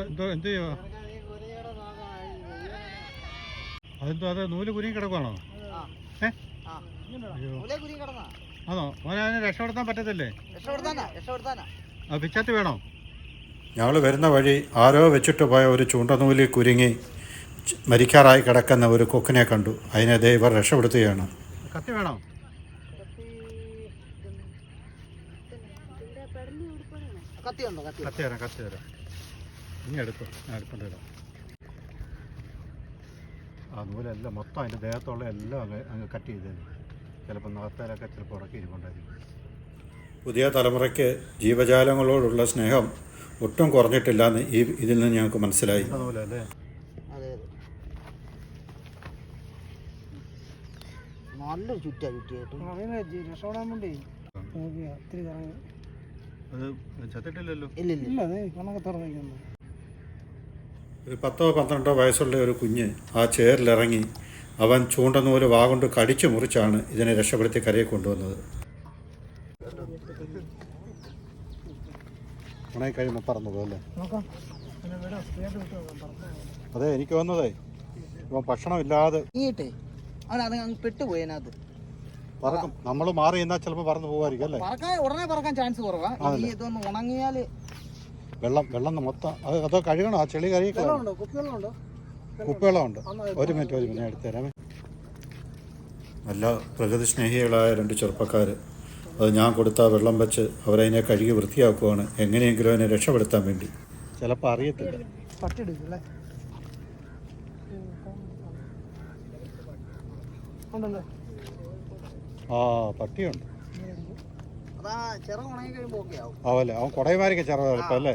എന്തോ ചെയ്യുക അതെന്തോ അത് നൂൽ കുരുങ്ങി കിടക്കുവാണോ? ഏ? അയ്യോ. ആണോ? മോനെ അതിനെ രക്ഷപ്പെടുത്താൻ പറ്റത്തില്ലേ? ആ പിച്ചാത്തി വേണോ? ഞങ്ങൾ വരുന്ന വഴി ആരോ വെച്ചിട്ട് പോയ ഒരു ചൂണ്ടനൂലിൽ കുരുങ്ങി മരിക്കാറായി കിടക്കുന്ന ഒരു കൊക്കിനെ കണ്ടു. അതിനെ ദൈവർ ഇവർ രക്ഷപ്പെടുത്തുകയാണ്. കത്തി വേണോ? കത്തി തരാം കത്തി തരാം. ഇനി എടുക്കും ഞാൻ എടുക്കേണ്ട ഇടാം ആ നൂലെല്ലാം മൊത്തം അതിന്റെ ദേഹത്തുള്ള എല്ലാം അങ്ങ് അങ്ങ് കട്ട് ചെയ്തേനെ. ചിലപ്പോൾ നാത്തേലൊക്കെ ചിലപ്പോൾ ഉറക്കി ഇരിക്കൊണ്ടായിരിക്കും പുതിയ തലമുറയ്ക്ക് ജീവജാലങ്ങളോടുള്ള സ്നേഹം ഒട്ടും കുറഞ്ഞിട്ടില്ല എന്ന് ഈ ഇതിൽ നിന്ന് ഞങ്ങൾക്ക് മനസ്സിലായി. അതുപോലെ അതെ അതെ. നല്ലൊരു ചുറ്റാ ചുറ്റിയായിട്ട് രക്ഷപ്പെടാൻ വേണ്ടി. അത് ചത്തിട്ടില്ലല്ലോ? ഇല്ല ഇല്ല അതെ കണ്ണൊക്കെ തുറന്നിരിക്കുന്നു ഒരു പത്തോ പന്ത്രണ്ടോ വയസ്സുള്ള ഒരു കുഞ്ഞ് ആ ചേറിലിറങ്ങി അവൻ ചൂണ്ടനൂൽ വാഗൊണ്ട് കടിച്ചു മുറിച്ചാണ് ഇതിനെ രക്ഷപ്പെടുത്തി കരയെ കൊണ്ടുവന്നത്. ഉണങ്ങി കഴിയുമ്പോൾ പറന്നത് അല്ലേ? അതെ എനിക്ക് വന്നതേ. ഇവൻ ഭക്ഷണം ഇല്ലാതെ പെട്ടുപോയി അതിനകത്ത്. പറക്കും. നമ്മൾ മാറി എന്നാൽ ചിലപ്പോൾ പറന്നു പോകുമായിരിക്കും അല്ലേ? പറക്കാൻ ഉടനെ പറക്കാൻ ചാൻസ് കുറവാ. ഈ ഇതൊന്ന് ഉണങ്ങിയാൽ വെള്ളം വെള്ളം മൊത്തം അത് അതോ കഴുകണോ? ആ ചെളി കറി വെള്ളമുണ്ടോ? കുപ്പിവെള്ളമുണ്ടോ? ഒരു മിനിറ്റ് ഒരു മിനിറ്റ് എടുത്തു തരാമേ നല്ല പ്രകൃതി സ്നേഹികളായ രണ്ട് ചെറുപ്പക്കാർ അത് ഞാൻ കൊടുത്ത വെള്ളം വെച്ച് അവരതിനെ കഴുകി വൃത്തിയാക്കുവാണ്. എങ്ങനെയെങ്കിലും അതിനെ രക്ഷപ്പെടുത്താൻ വേണ്ടി. ചിലപ്പോൾ അറിയത്തില്ല. ആ പട്ടിയുണ്ട്. ആവല്ലേ? അവൻ കുടയമാരിക്ക് ചെറുത് ഇപ്പം അല്ലേ?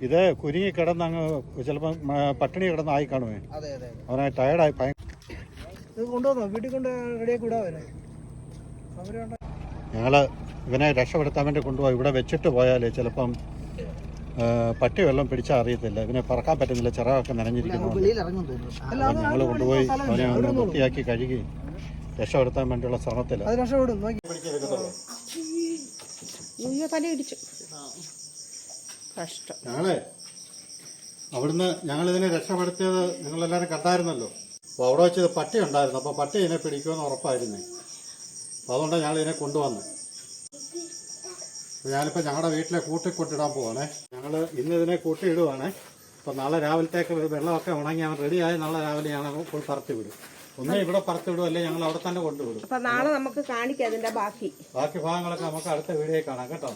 ഇത് കുരുങ്ങി കിടന്ന് അങ്ങ് ചിലപ്പം മ- പട്ടിണി കിടന്ന് ആയി കാണുമേ അതെ അതെ അവനായി ടയർഡായി ഭയ ഇത് കൊണ്ടുവന്നോ? വീട്ടിൽ കൊണ്ട് റെഡിയാക്കി വിടാവല്ലേ അവരുണ്ട് ഞങ്ങൾ ഇവനെ രക്ഷപ്പെടുത്താൻ വേണ്ടി കൊണ്ടുപോയി. ഇവിടെ വെച്ചിട്ട് പോയാലേ ചിലപ്പം പട്ടി വെള്ളം പിടിച്ചാൽ അറിയത്തില്ല. ഇവനെ പറക്കാൻ പറ്റുന്നില്ല. ചിറകൊക്കെ നനഞ്ഞിരിക്കുന്നു ഞങ്ങൾ കൊണ്ടുപോയി അവനെ ഒന്ന് വൃത്തിയാക്കി കഴുകി രക്ഷപ്പെടുത്താൻ വേണ്ടിയുള്ള ശ്രമത്തില്ല ഇടിച്ചു കഷ്ടം. ഞങ്ങളെ അവിടുന്ന് ഞങ്ങൾ ഇതിനെ രക്ഷപ്പെടുത്തിയത് നിങ്ങളെല്ലാവരും കണ്ടായിരുന്നല്ലോ. അപ്പോൾ അവിടെ വെച്ചത് പട്ടി ഉണ്ടായിരുന്നു അപ്പോൾ പട്ടി ഇതിനെ പിടിക്കുമെന്ന് ഉറപ്പായിരുന്നേ. അപ്പോൾ അതുകൊണ്ടാണ് ഞങ്ങൾ ഇതിനെ കൊണ്ടുവന്നത് ഞാനിപ്പോൾ ഞങ്ങളുടെ വീട്ടിലെ കൂട്ടി കൊണ്ടിടാൻ പോവാണേ. ഞങ്ങൾ ഇന്ന് ഇതിനെ കൂട്ടിയിടുവാണേ. അപ്പോൾ നാളെ രാവിലത്തേക്ക് വെള്ളമൊക്കെ ഉണങ്ങി അവൻ റെഡിയായി നാളെ രാവിലെ ഞങ്ങൾ പോയി പറത്തി വിടും ഒന്നേ ഇവിടെ പറത്തി വിടും അല്ലെങ്കിൽ ഞങ്ങൾ അവിടെ തന്നെ കൊണ്ടുവിടും. അപ്പൊ നാളെ നമുക്ക് കാണിക്കാം അതിന്റെ ബാക്കി. ബാക്കി ഭാഗങ്ങളൊക്കെ നമുക്ക് അടുത്ത വീഡിയോയിൽ കാണാം കേട്ടോ?